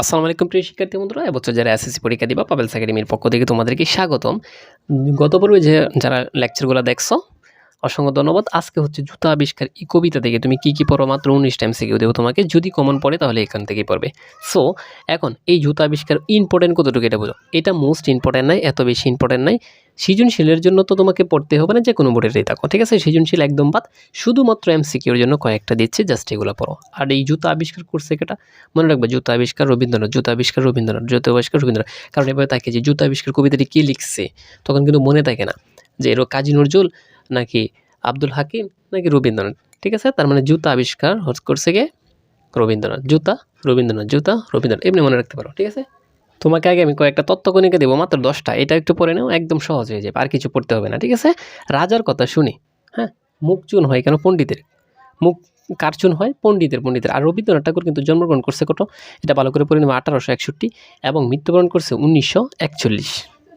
আসসালামু আলাইকুম প্রিয় শিক্ষার্থী বন্ধুরা এবছর যারা এসএসসি পরীক্ষা দিবা পাবেলস একাডেমির পক্ষ থেকে তোমাদেরকে স্বাগতম। গত পর্বে যে যারা লেকচারগুলো দেখছ, অসংখ্য ধন্যবাদ। আজকে হচ্ছে জুতা আবিষ্কার এই কবিতা থেকে তুমি কি কি পড়ো? মাত্র উনিশ টাইম শিখে দেবো তোমাকে। যদি কমন পড়ে, তাহলে এখান থেকেই পড়বে। সো এখন এই জুতা আবিষ্কার ইম্পর্টেন্ট কতটুকু এটা বোঝো? এটা মোস্ট ইম্পর্টেন্ট নয়, এত বেশি ইম্পর্টেন্ট নাই সৃজনশীলের জন্য তো তোমাকে পড়তে হবে না, যে কোনো বোর্ডেরই থাকো ঠিক আছে? সৃজনশীল একদম বাদ। শুধুমাত্র এমসিকিউর জন্য কয়েকটা দিচ্ছে, জাস্ট এগুলো পড়ো। আর এই জুতা আবিষ্কার করছে কেটা মনে রাখবে, জুতা আবিষ্কার রবীন্দ্রনাথ, জুতা আবিষ্কার রবীন্দ্রনাথ, জুতা আবিষ্কার রবীন্দ্রনাথ। কারণ এবার তাকে যে জুতা আবিষ্কার কবিতাটি কী লিখছে, তখন কিন্তু মনে থাকে না, যে এর কাজী নজরুল নাকি আব্দুল হাকিম নাকি রবীন্দ্রনাথ, ঠিক আছে? তার মানে জুতা আবিষ্কার করছে গে রবীন্দ্রনাথ, জুতা রবীন্দ্রনাথ জুতা রবীন্দ্রনাথ, এমনি মনে রাখতে পারো, ঠিক আছে? তোমাকে আগে আমি কয়েকটা তত্ত্বকণিকা দেবো, মাত্র দশটা। এটা একটু পড়ে নাও, একদম সহজ হয়ে যাবে, আর কিছু পড়তে হবে না, ঠিক আছে? রাজার কথা শুনি হ্যাঁ? মুখ চুন হয় কেন পণ্ডিতের? মুখ কারচুন হয়? পণ্ডিতের পণ্ডিতের। আর রবীন্দ্রনাথ ঠাকুর কিন্তু জন্মগ্রহণ করছে কত? এটা ভালো করে পড়ে নেবে আঠারোশো একষট্টি এবং মৃত্যুবরণ করছে উনিশশো একচল্লিশ।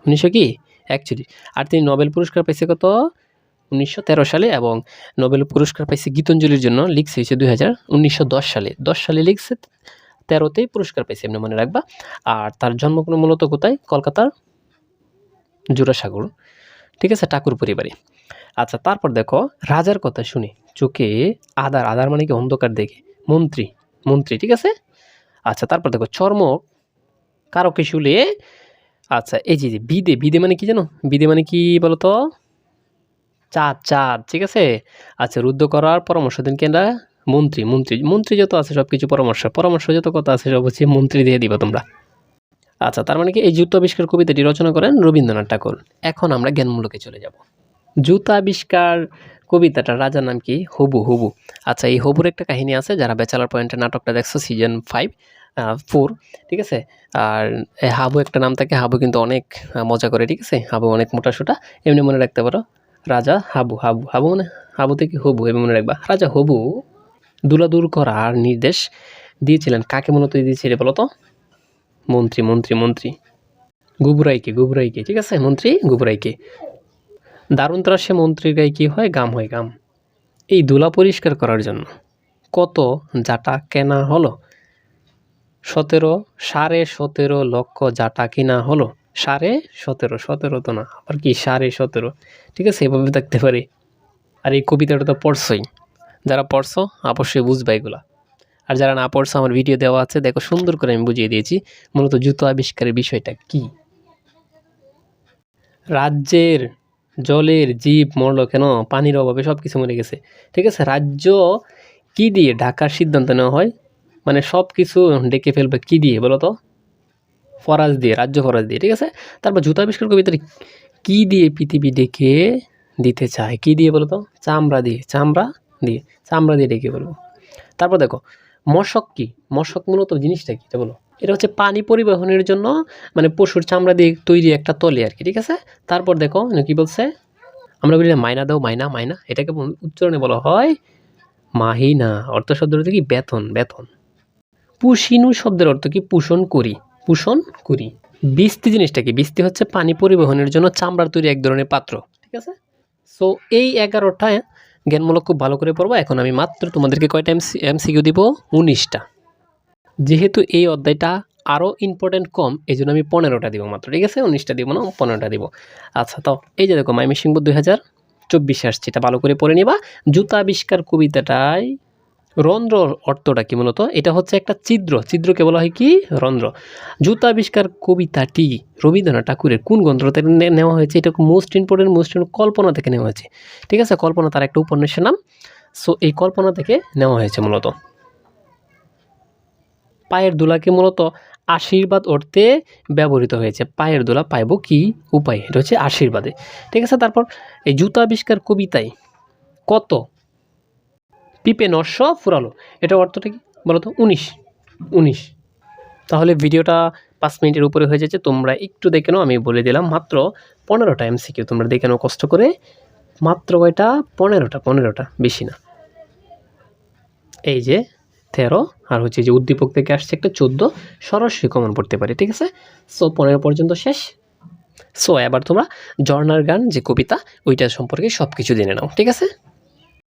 উনিশশো কি? একচল্লিশ। আর তিনি নোবেল পুরস্কার পাইছে কত? উনিশশো তেরো সালে এবং নোবেল পুরস্কার পাইছে গীতাঞ্জলির জন্য, লিখছে হয়েছে দুই হাজার উনিশশো সালে। দশ সালে লিখছে তেরোতেই পুরস্কার পাইছে এমনি মনে রাখবা। আর তার জন্মগ্রহণ মূলত কোথায়? কলকাতার জোড়াসাগর। ঠিক আছে? ঠাকুর পরিবারে আচ্ছা তারপর দেখো, রাজার কথা শুনি। চোখে আদার আদার মানে কি? অন্ধকার দেখে। মন্ত্রী মন্ত্রী, ঠিক আছে? আচ্ছা তারপর দেখো চর্ম কারকে শুলে আচ্ছা এই যে যে, বিদে বিদে মানে কি জানো? বিদে মানে কি বলতো? চাঁদ চাঁদ, ঠিক আছে? আচ্ছা রুদ্ধ করার পরামর্শ দিন কেনা মন্ত্রী মন্ত্রী মন্ত্রী যত আছে সব কিছু পরামর্শ পরামর্শ যত কথা আছে সব হচ্ছে মন্ত্রী দিয়ে দিবা তোমরা। আচ্ছা তার মানে কি এই জুতো আবিষ্কার কবিতাটি রচনা করেন রবীন্দ্রনাথ ঠাকুর। এখন আমরা জ্ঞানমূলকে চলে যাব। জুতা আবিষ্কার কবিতাটা রাজার নাম কি? হবু হবু। আচ্ছা এই হবুর একটা কাহিনী আছে, যারা ব্যাচেলার পয়েন্টের নাটকটা দেখছ, সিজন ফাইভ ফোর, ঠিক আছে? আর হাবু একটা নাম থাকে, হাবু কিন্তু অনেক মজা করে, ঠিক আছে? হাবু অনেক মোটা সোটা, এমনি মনে রাখতে পারো। রাজা হাবু হাবু। হাবু মানে হাবু থেকে হবু, এমনি মনে রাখবা। রাজা হবু দুলাদূর করার নির্দেশ দিয়েছিলেন। কাকে মূলত দিয়েছিল বলো তো মন্ত্রী মন্ত্রী মন্ত্রী। গুবরাইকে গুবরাইকে, ঠিক আছে? মন্ত্রী, গুবরাইকে। দারুণ ত্রাসে মন্ত্রীর গায়ে কী হয়? গাম হয় গাম। এই দুলা পরিষ্কার করার জন্য কত জাটা কেনা হলো? সতেরো, সাড়ে সতেরো লক্ষ জাটা কিনা হলো। সাড়ে সতেরো সতেরো তো না, আবার কি সাড়ে সতেরো? ঠিক আছে, এভাবে দেখতে পারি। আর এই কবিতাটা তো পড়ছই। যারা পড়ছো, অবশ্যই বুঝবা এগুলা। আর যারা না পড়ছো, আমার ভিডিও দেওয়া আছে, দেখো সুন্দর করে আমি বুঝিয়ে দিয়েছি, মূলত জুতো আবিষ্কারের বিষয়টা কি? রাজ্যের জলের জীব মরলো কেন? পানির অভাবে সব কিছু মরে গেছে। ঠিক আছে? রাজ্য কি দিয়ে ঢাকার সিদ্ধান্ত নেওয়া হয়? মানে সব কিছু ডেকে ফেলবে কি দিয়ে বলো তো? ফরাজ দিয়ে, রাজ্য ফরাজ দিয়ে, ঠিক আছে? তারপর জুতো আবিষ্কার কবিতার কি দিয়ে পৃথিবী ডেকে দিতে চায়? কি দিয়ে বলো তো? চামড়া দিয়ে। চামড়া দিয়ে। চামড়া দিয়ে ডেকে বলব। তারপর দেখো, মশক কি? মশক মূলত জিনিসটা কি? এটা বলো। এটা হচ্ছে পানি পরিবহনের জন্য মানে পশুর চামড়া দিয়ে তৈরি একটা তলে আর কি, ঠিক আছে? তারপর দেখো কি বলছে? আমরা বলি মাইনা দাও, মাইনা মাইনা। এটাকে উচ্চারণে বলা হয় মাহিনা। অর্থ শব্দের অর্থ কি? বেতন বেতন। পুষিনু শব্দের অর্থ কি? পোষণ করি পোষণ করি। বিস্তি জিনিসটা কি? বিস্তি হচ্ছে পানি পরিবহনের জন্য চামড়ার তৈরি এক ধরনের পাত্র, ঠিক আছে? সো এই এগারোটা জ্ঞানমূলক খুব ভালো করে পড়ব। এখন আমি মাত্র তোমাদেরকে কয়টা এমসি, এমসিকিউ দিব? উনিশটা। যেহেতু এই অধ্যায়টা আরও ইম্পর্টেন্ট কম এই জন্য আমি পনেরোটা দিব মাত্র, ঠিক আছে? উনিশটা দিব না, পনেরোটা দিব। আচ্ছা তো এই যে দেখো মাইমি সিংহ দুই হাজার চব্বিশে আসছে, এটা ভালো করে পড়ে নিবা। জুতা আবিষ্কার কবিতাটায় রন্ধ্র অর্থটা কি মূলত এটা হচ্ছে একটা ছিদ্র। ছিদ্রকে বলা হয় কি? রন্ধ্র। জুতা আবিষ্কার কবিতাটি রবীন্দ্রনাথ ঠাকুরের কোন গ্রন্থ থেকে নেওয়া হয়েছে? এটা মোস্ট ইম্পর্টেন্ট মোস্ট কল্পনা থেকে নেওয়া হয়েছে। ঠিক আছে? কল্পনা তার একটা উপন্যাসের নাম। সো এই কল্পনা থেকে নেওয়া হয়েছে মূলত। পায়ের দোলাকে মূলত আশীর্বাদ অর্থে ব্যবহৃত হয়েছে। পায়ের দোলা পাইব কি উপায়? এটা হচ্ছে আশীর্বাদে। ঠিক আছে? তারপর এই জুতা আবিষ্কার কবিতায় কত পিপে নস্য ফুরালো। এটা অর্থটা কি? বলো তো উনিশ। উনিশ। তাহলে ভিডিওটা পাঁচ মিনিটের উপরে হয়ে যাচ্ছে, তোমরা একটু দেখে নাও, আমি বলে দিলাম মাত্র পনেরোটা এমসি এমসিকিউ। তোমরা দেখে নাও কষ্ট করে। মাত্র কয়টা? পনেরোটা পনেরোটা, বেশি না। এই যে তেরো, আর হচ্ছে যে উদ্দীপক থেকে আসছে একটা চোদ্দ, সরাসরি কমন পড়তে পারে, ঠিক আছে? সো পনেরো পর্যন্ত শেষ। সো এবার তোমরা জর্নার গান, যে কবিতা, ওইটা সম্পর্কে সব কিছু জেনে নাও, ঠিক আছে?